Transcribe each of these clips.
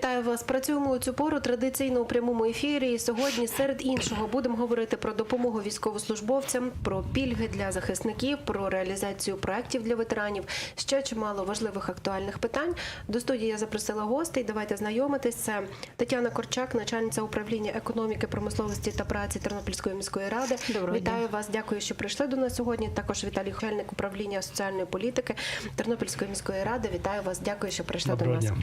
Вітаю вас. Працюємо у цю пору традиційно у прямому ефірі. І сьогодні, серед іншого, будемо говорити про допомогу військовослужбовцям, про пільги для захисників, про реалізацію проєктів для ветеранів. Ще чимало важливих актуальних питань. До студії я запросила гостей. Давайте знайомитись. Це Тетяна Корчак, начальниця управління економіки, промисловості та праці Тернопільської міської ради. Доброго Вітаю вас. Дякую, що прийшли до нас сьогодні. Також Віталій Хельник, управління соціальної політики Тернопільської міської ради. Вітаю вас. Дякую, що прийшли Доброго до нас.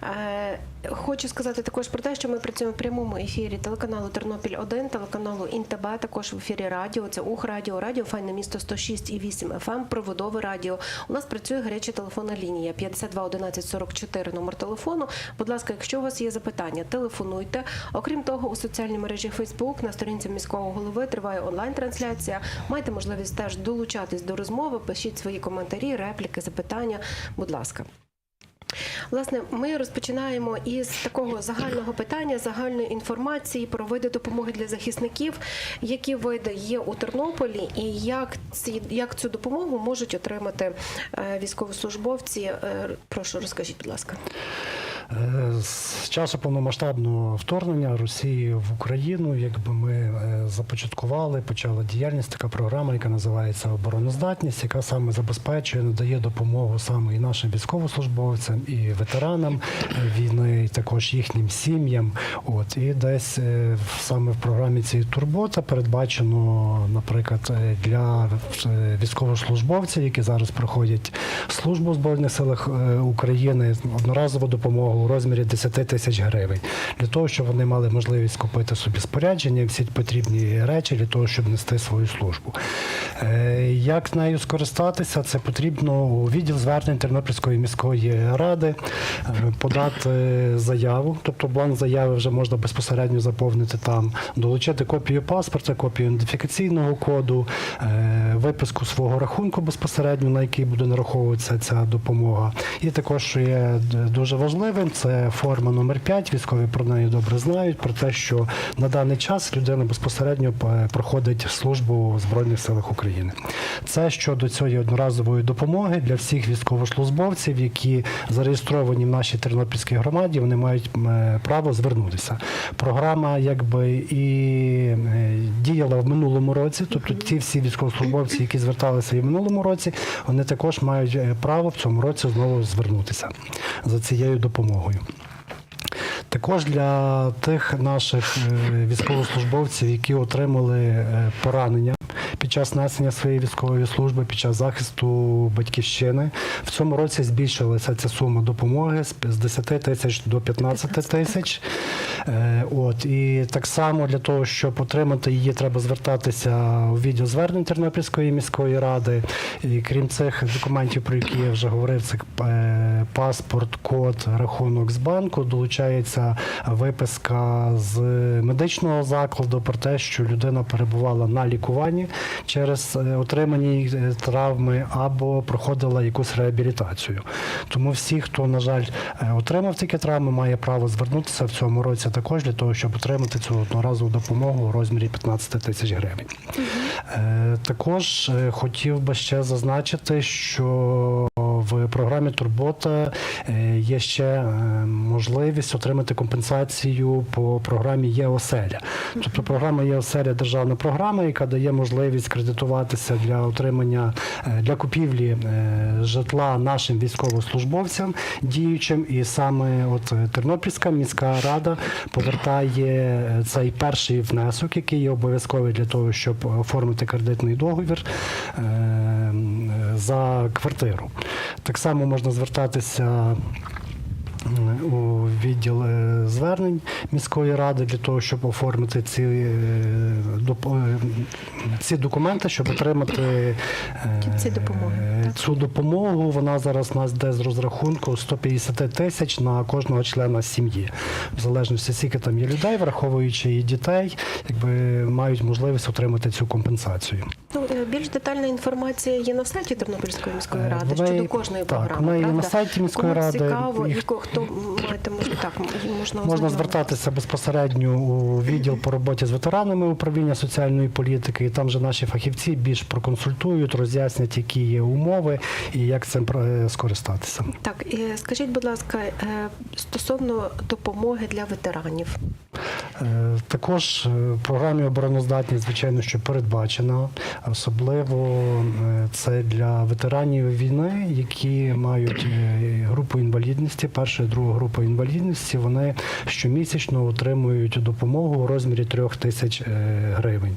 дня. Хочу сказати також про те, що ми працюємо в прямому ефірі телеканалу Тернопіль 1 телеканалу Інтеб, також в ефірі радіо. Це Ух Радіо, Радіо Файне місто 106 і 8 FM, проводове радіо. У нас працює гаряча телефонна лінія 52 11 44 номер телефону. Будь ласка, якщо у вас є запитання, телефонуйте. Окрім того, у соціальній мережі Facebook на сторінці міського голови триває онлайн-трансляція. Маєте можливість теж долучатись до розмови. Пишіть свої коментарі, репліки, запитання. Будь ласка. Власне, ми розпочинаємо із такого загального питання, загальної інформації про види допомоги для захисників, які види є у Тернополі, і як ці як цю допомогу можуть отримати е, військовослужбовці. Е, Прошу, розкажіть, будь ласка. Е, З часу повномасштабного вторгнення Росії в Україну, якби ми е, започаткували, почала діяльність така програма, яка називається обороноздатність, яка саме забезпечує, надає допомогу саме і нашим військовослужбовцям, і ветеранам війни, і також їхнім сім'ям. От і десь е, саме в програмі цієї турбота передбачено, наприклад, для військовослужбовців, які зараз проходять службу в збройних силах України, одноразову допомогу у розмірі 10 тисяч гривень для того, щоб вони мали можливість купити собі спорядження, всі потрібні речі для того, щоб нести свою службу. Е, Як нею скористатися? Це потрібно у відділ звернень Тернопільської міської ради е, подати заяву, тобто бланк заяви вже можна безпосередньо заповнити там, долучити копію паспорта, копію ідентифікаційного коду, е, виписку свого рахунку безпосередньо, на який буде нараховуватися ця допомога. І також, що є дуже важливим, це форма номер 5 Військові про неї добре знають про те, що на даний час людина безпосередньо е, проходить службу в Збройних силах України. Це щодо цієї одноразової допомоги для всіх військовослужбовців, які зареєстровані в нашій Тернопільській громаді, вони мають е, право звернутися. Програма якби і е, діяла в минулому році, тобто ті всі військовослужбовці, які зверталися і в минулому році, вони також мають е, право в цьому році знову звернутися за цією допомогою. Також для тих наших е, військовослужбовців, які отримали е, поранення під час несення своєї військової служби, під час захисту батьківщини, в цьому році збільшилася ця сума допомоги з з 10 тисяч до 15 тисяч. Е, От і так само для того, щоб отримати її, треба звертатися у відділ звернень Тернопільської міської ради. І крім цих документів, про які я вже говорив, це е, паспорт, код, рахунок з банку, долучається виписка з медичного закладу про те, що людина перебувала на лікуванні через е, отримані травми або проходила якусь реабілітацію. Тому всі, хто, на жаль, отримав такі травми, має право звернутися в цьому році також для того, щоб отримати цю одноразову допомогу у розмірі 15 тисяч гривень. Е, Також е, хотів би ще зазначити, що в програмі Турбота е, є ще е, можливість отримати компенсацію по програмі ЄОСЕЛЯ. Тобто програма ЄОСЕЛЯ державна програма, яка дає можливість кредитуватися для отримання е, для купівлі житла нашим військовослужбовцям діючим. І саме от Тернопільська міська рада повертає цей перший внесок, який є обов'язковий для того, щоб оформити кредитний договір за квартиру. Так само можна звертатися. У відділ е, звернень міської ради для того, щоб оформити ці, е, е, ці документи, щоб отримати Ці допомоги, цю допомогу. Вона зараз у нас йде з розрахунку 150 тисяч на кожного члена сім'ї, в залежності скільки там є людей, враховуючи і дітей, якби мають можливість отримати цю компенсацію. Ну, більш детальна інформація є на сайті Тернопільської міської ради вона щодо кожної так, програми. вона є на сайті міської Кому ради, цікаво, і хто маєте можливо так можна Можна звертатися безпосередньо у відділ по роботі з ветеранами управління соціальної політики, і там же наші фахівці більш проконсультують, роз'яснять, які є умови і як цим е, скористатися. Так, і скажіть, будь ласка, е, стосовно допомоги для ветеранів. Е, Також в програмі обороноздатність, звичайно, що передбачено. Особливо це для ветеранів війни, які мають групу інвалідності, перша і друга група інвалідності. Вони щомісячно отримують допомогу у розмірі трьох тисяч е, гривень.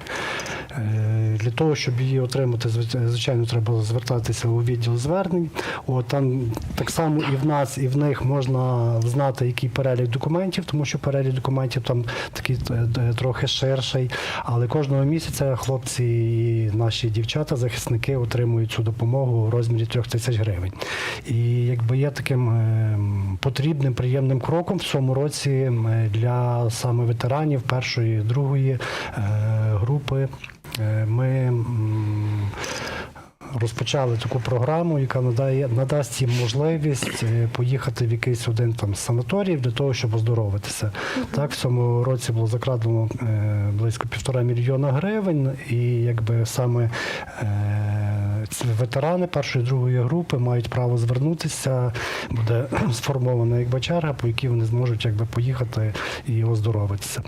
Для того, щоб її отримати, звичайно, треба звертатися у відділ звернень. От там так само і в нас, і в них можна знати, який перелік документів, тому що перелік документів там такий е, трохи ширший. Але кожного місяця хлопці і наші дівчата, захисники отримують цю допомогу у розмірі трьох тисяч гривень. І якби є таким е, потрібним, приємним кроком в цьому році е, для саме ветеранів першої, другої групи. Е, Ми розпочали таку програму, яка надає надасть їм можливість е, поїхати в якийсь один там санаторій для того, щоб оздоровитися. Так, в цьому році було закрадено е, близько півтора мільйона гривень, і якби саме ветерани першої другої групи мають право звернутися. Буде сформована якби черга, по якій вони зможуть якби поїхати і оздоровитися.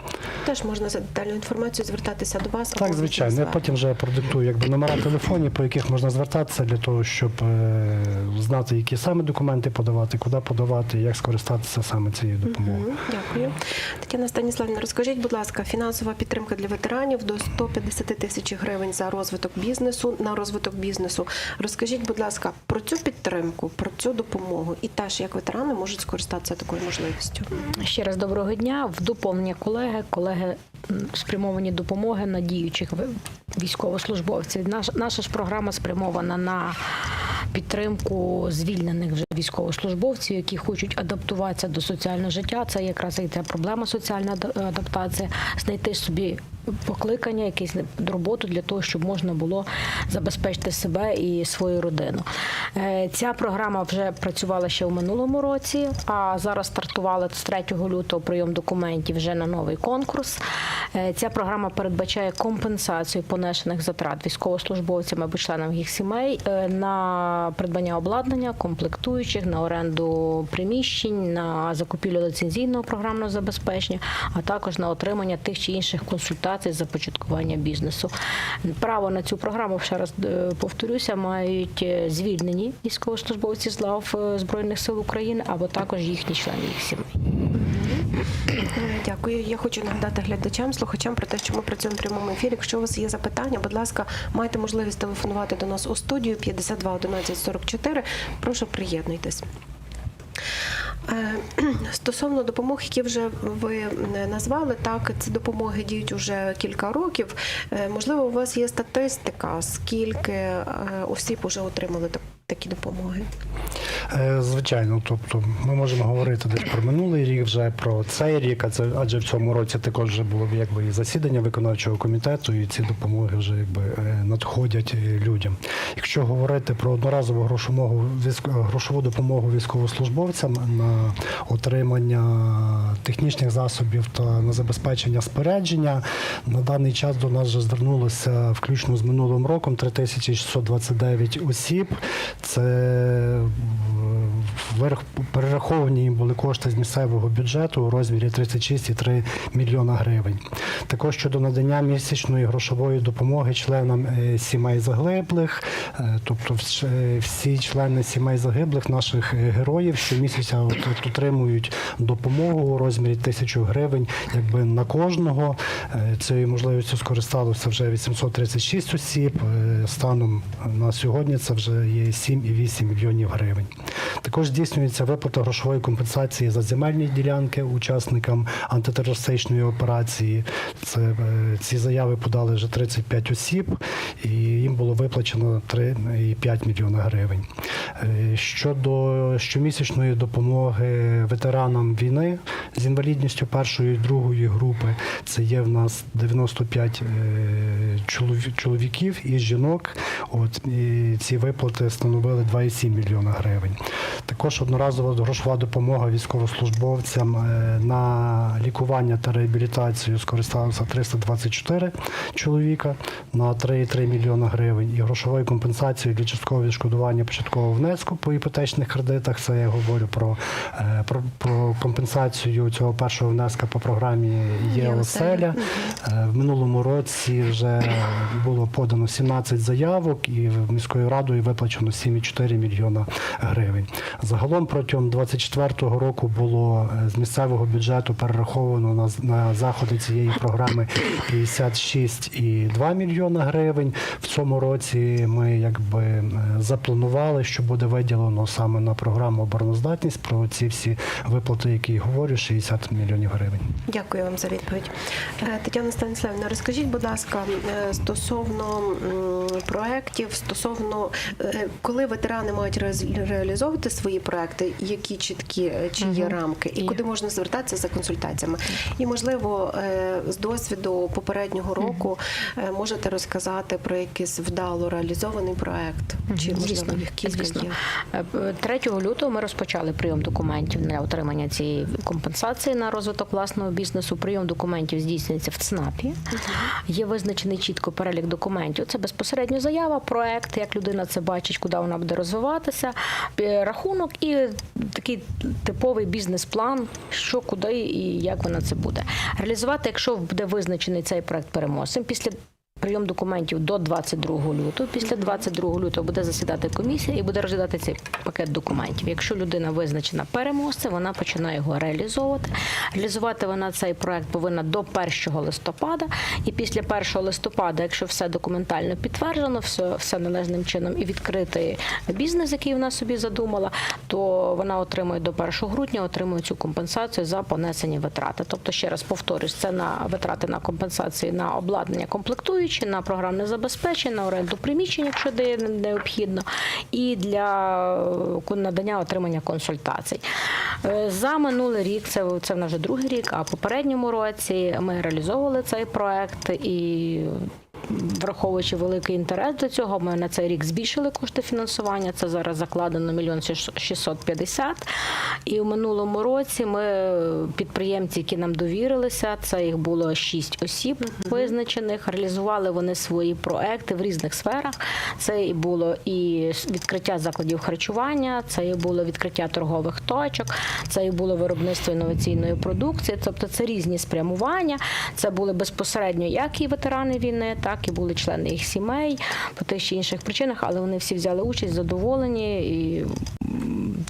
Теж можна за детальну інформацію звертатися до вас. Так, звичайно. Я потім вже продиктую якби номера телефонів, по яких можна звертатися для того, щоб е, знати, які саме документи подавати, куди подавати, як скористатися саме цією допомогою. Мгм, Дякую. Тетяна Станіславівна, розкажіть, будь ласка, фінансова підтримка для ветеранів до 150 тисяч гривень за розвиток бізнесу на розвиток бізнесу. Розкажіть, будь ласка, про цю підтримку, про цю допомогу і теж як ветерани можуть скористатися такою можливістю. Ще раз доброго дня. В доповнення колеги, колеги спрямовані допомоги на діючих військовослужбовців. Наша, наша ж програма спрямована на підтримку звільнених вже військовослужбовців, які хочуть адаптуватися до соціального життя. Це якраз і ця проблема соціальна ада- адаптація, знайти собі покликання, якесь роботу для того, щоб можна було забезпечити себе і свою родину. Е, Ця програма вже працювала ще в минулому році, а зараз стартувала з 3 лютого прийом документів вже на новий конкурс. Е, Ця програма передбачає компенсацію понесених затрат військовослужбовцям або членам їх сімей е, на придбання обладнання, комплектуючих, на оренду приміщень, на закупівлю ліцензійного програмного забезпечення, а також на отримання тих чи інших консультацій з започаткування бізнесу. Право на цю програму ще раз е, повторюся, мають е, звільнені військовослужбовці з лав е, збройних сил України або також їхні члени їх сімей. Дякую. Я хочу нагадати глядачам, слухачам про те, що ми працюємо в прямому ефірі. Якщо у вас є запитання, будь ласка, маєте можливість телефонувати до нас у студію 52 11 44. Прошу приєднуйтесь. Е, Стосовно допомог, які вже ви е, назвали, так ці допомоги діють уже кілька років. Е, Можливо, у вас є статистика, скільки осіб вже отримали так- такі допомоги? Е, Звичайно, тобто ми можемо говорити десь про минулий рік, вже про цей рік, а це адже в цьому році також вже було якби і засідання виконавчого комітету, і ці допомоги вже якби е, надходять е, людям. Якщо говорити про одноразову грошову грошову допомогу військовослужбовцям на отримання технічних засобів та на забезпечення спорядження, на даний час до нас вже звернулося включно з минулим роком 3629 осіб. Це перераховані їм були кошти з місцевого бюджету у розмірі 36,3 мільйона гривень. Також щодо надання місячної грошової допомоги членам е, сімей загиблих, е, тобто е, всі члени сімей загиблих наших героїв щомісяця от- от отримують допомогу у розмірі тисячу гривень, якби на кожного. Цією можливістю скористалося вже 836 осіб. Станом на сьогодні це вже є 7,8 мільйонів гривень. Також здійснюється виплата грошової компенсації за земельні ділянки учасникам антитерористичної операції. Це е, ці заяви подали вже 35 осіб, і їм було виплачено 3,5 мільйона гривень. Е, Щодо щомісячної допомоги ветеранам війни з інвалідністю першої і другої групи, це є в нас 95 е, чоловіків і жінок. От і ці виплати становили 2,7 мільйона гривень. Також одноразова грошова допомога військовослужбовцям е, на лікування та реабілітацію скористалося 324 чоловіка на 3,3 мільйона гривень. І грошовою компенсацією для часткового відшкодування початкового внеску по іпотечних кредитах. Це я говорю про, е, про, про компенсацію цього першого внеска по програмі є «Є оселя. оселя». Е, В минулому році вже було подано 17 заявок, і в міською радою виплачено 7,4 мільйона гривень. Загалом протягом 24-го року було е, з місцевого бюджету перераховано на, на заходи цієї програми 56,2 мільйона гривень. В цьому році ми якби е, запланували, що буде виділено саме на програму обороноздатність про ці всі виплати, які говорю, 60 мільйонів гривень. Дякую вам за відповідь. Е, Тетяна Станіславівна, розкажіть, будь ласка, стосовно проєктів, стосовно коли ветерани мають реалізовувати свої проекти, які чіткі е, чи є Мгм. рамки, і Є. куди можна звертатися за консультаціями? І можливо, е, з досвіду попереднього року е, можете розказати про якийсь вдало реалізований проект, чи можливо Звісно, їх кілька звісно. є? Е, 3 лютого ми розпочали прийом документів для отримання цієї компенсації на розвиток власного бізнесу. Прийом документів здійснюється в ЦНАПі. Є визначений чітко перелік документів. Це безпосередньо заява, проект, як людина це бачить, куди вона буде розвиватися, пі- рахунок і такий типовий бізнес-план, що куди і як вона це буде. Реалізувати, якщо буде визначений цей проект переможцем, після Прийом документів до 22 лютого. Після 22 лютого буде засідати комісія і буде розглядати цей пакет документів. Якщо людина визначена переможцем, вона починає його реалізовувати. Реалізувати вона цей проект повинна до 1 листопада. І після 1 листопада, якщо все документально підтверджено, все, все належним чином і відкритий бізнес, який вона собі задумала, то вона отримує до 1 грудня отримує цю компенсацію за понесені витрати. Тобто, ще раз повторюсь, це на витрати на компенсації на обладнання комплектуючі, на програмне забезпечення, оренду приміщень, якщо де необхідно, і для е, надання отримання консультацій. Е, За минулий рік, це, це вже другий рік, а в попередньому році ми реалізовували цей проект і. Враховуючи великий інтерес до цього, ми на цей рік збільшили кошти фінансування. Це зараз закладено мільйон 650. І в минулому році ми підприємці, які нам довірилися, це їх було шість осіб визначених. Реалізували вони свої проекти в різних сферах. Це і було і відкриття закладів харчування, це і було відкриття торгових точок, це і було виробництво інноваційної продукції. Тобто це різні спрямування. Це були безпосередньо як і ветерани війни, так і були члени їх сімей по тих чи інших причинах, але вони всі взяли участь, задоволені і.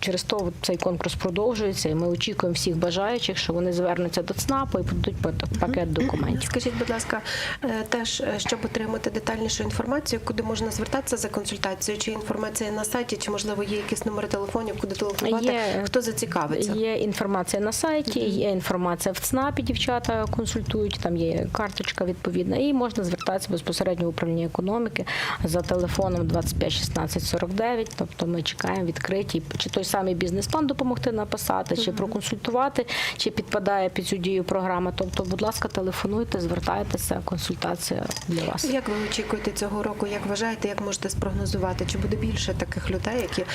Через то цей конкурс продовжується, і ми очікуємо всіх бажаючих, що вони звернуться до ЦНАПу і подадуть пак- пакет документів. Скажіть, будь ласка, е, теж е, щоб отримати детальнішу інформацію, куди можна звертатися за консультацією? Чи інформація на сайті, чи можливо є якісь номери телефонів, куди телефонувати? Є. Хто зацікавиться? Є інформація на сайті, є інформація в ЦНАПі, дівчата консультують, там є карточка відповідна, і можна звертатися безпосередньо в управління економіки за телефоном 25 16 49. Тобто ми чекаємо відкриті, чи той самий бізнес-план допомогти написати, чи проконсультувати, чи підпадає під цю дію програма. Тобто, будь ласка, телефонуйте, звертайтеся, консультація для вас. Як ви очікуєте цього року? Як вважаєте, як можете спрогнозувати? Чи буде більше таких людей, які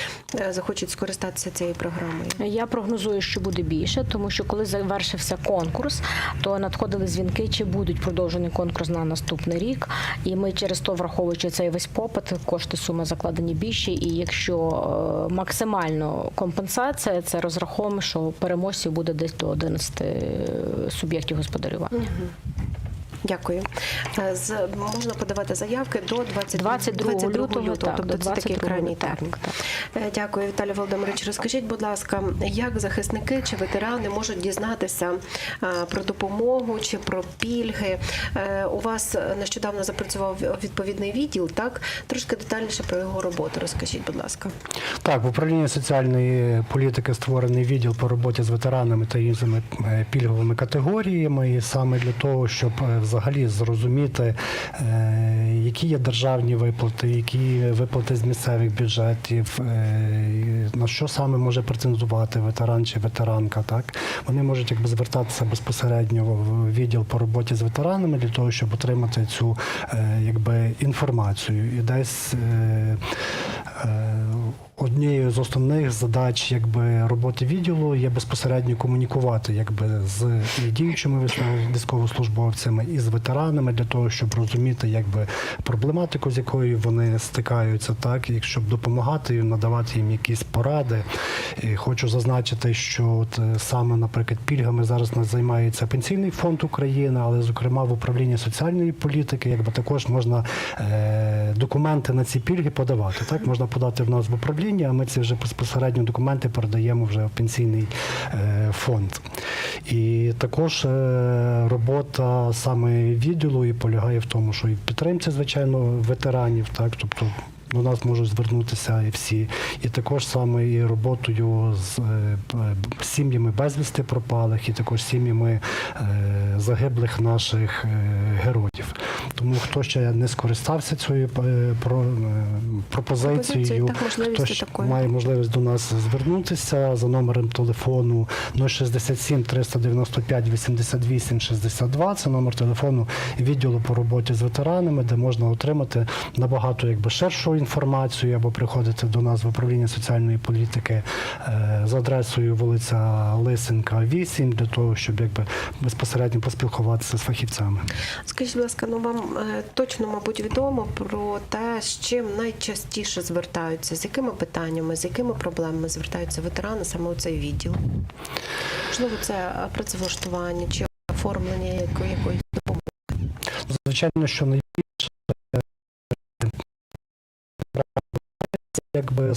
е, захочуть скористатися цією програмою? Я прогнозую, що буде більше, тому що коли завершився конкурс, то надходили дзвінки, чи будуть продовжений конкурс на наступний рік. І ми через то, враховуючи цей весь попит, кошти суми закладені більші. І якщо е, максимально компенсація, це розраховуємо, що переможців буде десь до 11 суб'єктів господарювання. Дякую. Е, З можна подавати заявки до 20, 22 лютого, так, тобто до це такий крайній термін. так. Е, Дякую, Віталій Володимирович. Розкажіть, будь ласка, як захисники чи ветерани можуть дізнатися е, про допомогу чи про пільги? У вас нещодавно запрацював відповідний відділ, так? Трошки детальніше про його роботу. Розкажіть, будь ласка. Так, в управлінні соціальної політики створений відділ по роботі з ветеранами та іншими пільговими категоріями, і саме для того, щоб е, взагалі зрозуміти, е, які є державні виплати, які виплати з місцевих бюджетів, е, на що саме може претендувати ветеран чи ветеранка. Так вони можуть якби звертатися безпосередньо в відділ по роботі з ветеранами для того, щоб отримати цю е, якби інформацію і десь. Однією з основних задач якби, роботи відділу є безпосередньо комунікувати якби, з і діючими військовослужбовцями і з ветеранами для того, щоб розуміти якби, проблематику, з якою вони стикаються, так, і щоб допомагати їм, надавати їм якісь поради. І хочу зазначити, що от, е, саме, наприклад, пільгами зараз нас займається Пенсійний фонд України, але, зокрема, в управлінні соціальної політики, якби також можна е, документи на ці пільги подавати. Так, можна подати в нас в управління, а ми ці вже безпосередньо документи передаємо вже в пенсійний е, фонд. І також е, робота саме відділу і полягає в тому, що і в підтримці, звичайно, ветеранів, так, тобто. До нас можуть звернутися і всі, і також саме і роботою з е, сім'ями безвісти пропалих, і також сім'ями е, загиблих наших е, героїв. Тому хто ще не скористався цією е, про, е, пропозицією, хто ще має можливість до нас звернутися за номером телефону 067 395 88 62. Це номер телефону відділу по роботі з ветеранами, де можна отримати набагато якби ширшу інформацію або приходити до нас в управління соціальної політики е, за адресою вулиця Лисенка, 8, для того, щоб якби безпосередньо поспілкуватися з фахівцями. Скажіть, будь ласка, ну вам е, точно, мабуть, відомо про те, з чим найчастіше звертаються, з якими питаннями, з якими проблемами звертаються ветерани саме у цей відділ? Можливо, це е, працевлаштування чи оформлення якої, якоїсь допомоги. Звичайно, що найбільше якби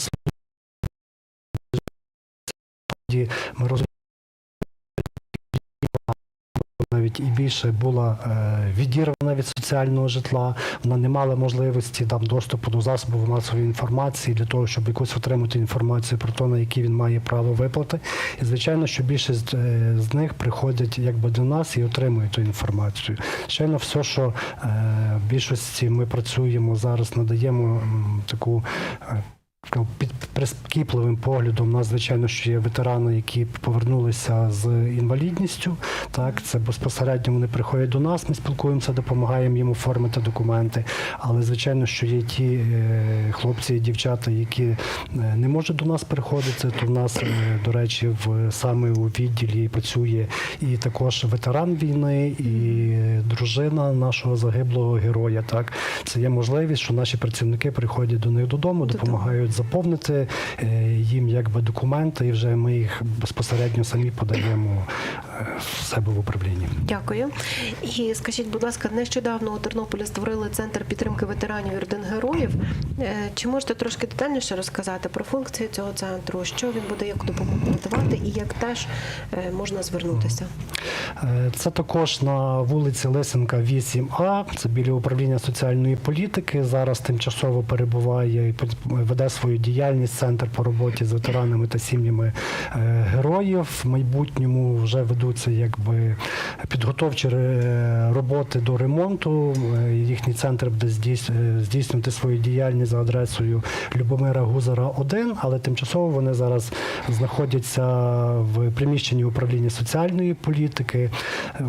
ми розуміємо, навіть і більше була е, відірвана від соціального житла, вона не мала можливості там доступу до засобів масової інформації для того, щоб якусь отримати інформацію про те, на які він має право виплати. І звичайно, що більшість е, з них приходять якби до нас і отримують ту інформацію. Звичайно, все, що е, в більшості ми працюємо зараз, надаємо таку. Таким Під прискіпливим поглядом нас, звичайно, що є ветерани, які повернулися з інвалідністю. Так, це безпосередньо вони приходять до нас, ми спілкуємося, допомагаємо їм оформити документи. Але звичайно, що є ті е, хлопці і дівчата, які е, не можуть до нас приходити, то в нас, е, до речі, в саме у відділі працює і також ветеран війни, і дружина нашого загиблого героя. Так, це є можливість, що наші працівники приходять до них додому, допомагають заповнити е, їм якби документи, і вже ми їх безпосередньо самі подаємо е, в себе в управлінні. Дякую. І скажіть, будь ласка, нещодавно у Тернополі створили центр підтримки ветеранів і родин героїв. Е, Чи можете трошки детальніше розказати про функції цього центру, що він буде як допомогу надавати і як теж можна звернутися? Це також на вулиці Лисенка, 8А. Це біля управління соціальної політики. Зараз тимчасово перебуває і веде свою діяльність центр по роботі з ветеранами та сім'ями е, героїв. В майбутньому вже ведуться якби підготовчі е, роботи до ремонту. Е, Їхній центр буде здійснювати свою діяльність за адресою Любомира Гузара 1, але тимчасово вони зараз знаходяться в приміщенні управління соціальної політики.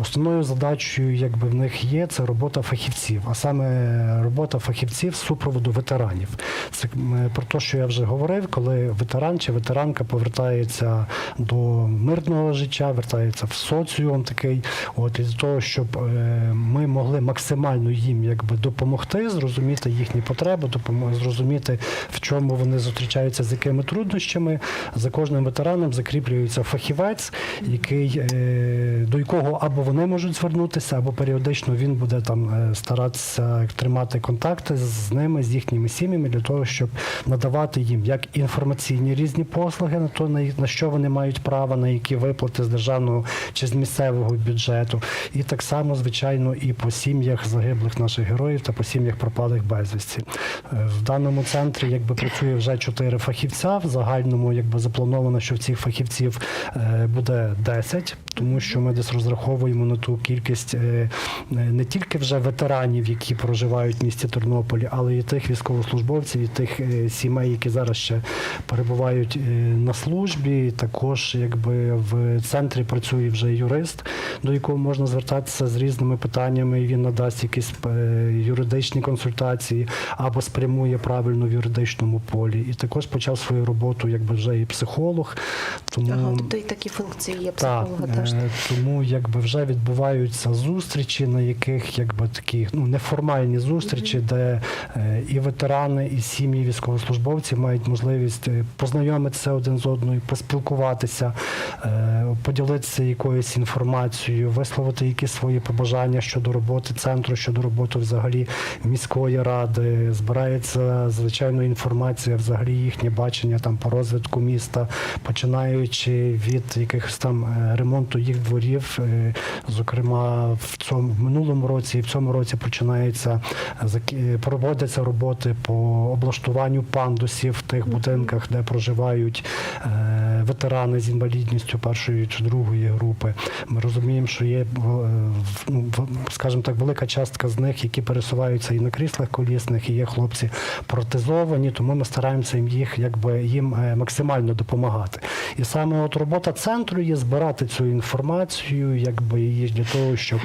Основною задачею, якби в них є, це робота фахівців, а саме робота фахівців з супроводу ветеранів. Це про те, що я вже говорив, коли ветеран чи ветеранка повертається до мирного життя, вертається в соціум такий. От і з того, щоб е, ми могли максимально їм якби допомогти, зрозуміти їхні потреби, допомогти зрозуміти, в чому вони зустрічаються з якими труднощами. За кожним ветераном закріплюється фахівець, який е, до якого або вони можуть звернутися, або періодично він буде там е, старатися тримати контакти з ними, з їхніми сім'ями для того, щоб надавати їм як інформаційні різні послуги на то, на, що вони мають право, на які виплати з державного чи з місцевого бюджету, і так само, звичайно, і по сім'ях загиблих наших героїв та по сім'ях пропалих безвісті. Е, В даному центрі якби працює вже чотири фахівця. В загальному якби заплановано, що в цих фахівців е, буде 10, тому що ми десь розраховуємо на ту кількість е, не тільки вже ветеранів, які проживають в місті Тернополі, але і тих військовослужбовців, і тих е, сімей, які зараз ще перебувають е, на службі. Також якби в центрі працює вже юрист, до якого можна звертатися з різними питаннями. і Він надасть якісь е, юридичні консультації або спрямує правильно в юридичному полі. І також почав свою роботу, якби вже і психолог. Тому Ага, тобто і такі функції є психолога теж. е, тому якби вже відбуваються зустрічі, на яких якби такі ну неформальні зустрічі, де е, і ветерани, і сім'ї військовослужбовців мають можливість е, познайомитися один з одною, поспілкуватися, е, поділитися якоюсь інформацією, висловити якісь свої побажання щодо роботи центру, щодо роботи взагалі міської ради. Збирається звичайно інформація, взагалі їхнє бачення там по розвитку міста, починаючи від якихось там е, ремонту їх дворів. Зокрема, в цьому в минулому році і в цьому році починається проводяться роботи по облаштуванню пандусів в тих будинках, де проживають е, ветерани з інвалідністю першої чи другої групи. Ми розуміємо, що є е, ну, в- скажімо так, велика частка з них, які пересуваються і на кріслах колісних, і є хлопці протезовані, тому ми стараємося їм їх якби їм е, максимально допомагати. І саме от робота центру є збирати цю інформацію, якби її для того, щоб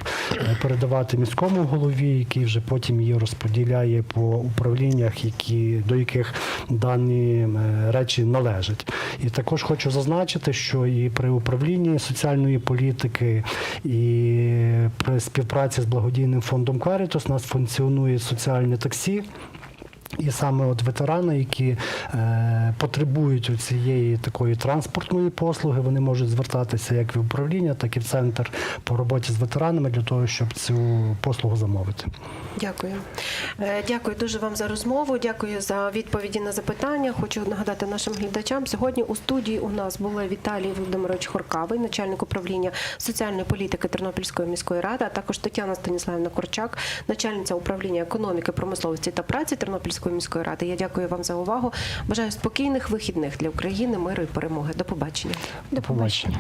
передавати міському голові, який вже потім її розподіляє по управліннях, які до яких дані е, речі належать. І також хочу зазначити, що і при управлінні соціальної політики, і при співпраці з благодійним фондом Карітус у нас функціонує соціальне таксі. І саме от ветерани, які е, потребують цієї такої транспортної послуги, вони можуть звертатися як в управління, так і в центр по роботі з ветеранами для того, щоб цю послугу замовити. Дякую. Е, Дякую дуже вам за розмову. Дякую за відповіді на запитання. Хочу нагадати нашим глядачам. Сьогодні у студії у нас були Віталій Володимирович Хоркавий, начальник управління соціальної політики Тернопільської міської ради, а також Тетяна Станіславівна Корчак, начальниця управління економіки, промисловості та праці Тернопільської Київської міської ради. Я дякую вам за увагу. Бажаю спокійних вихідних для України, миру і перемоги. До побачення. До побачення.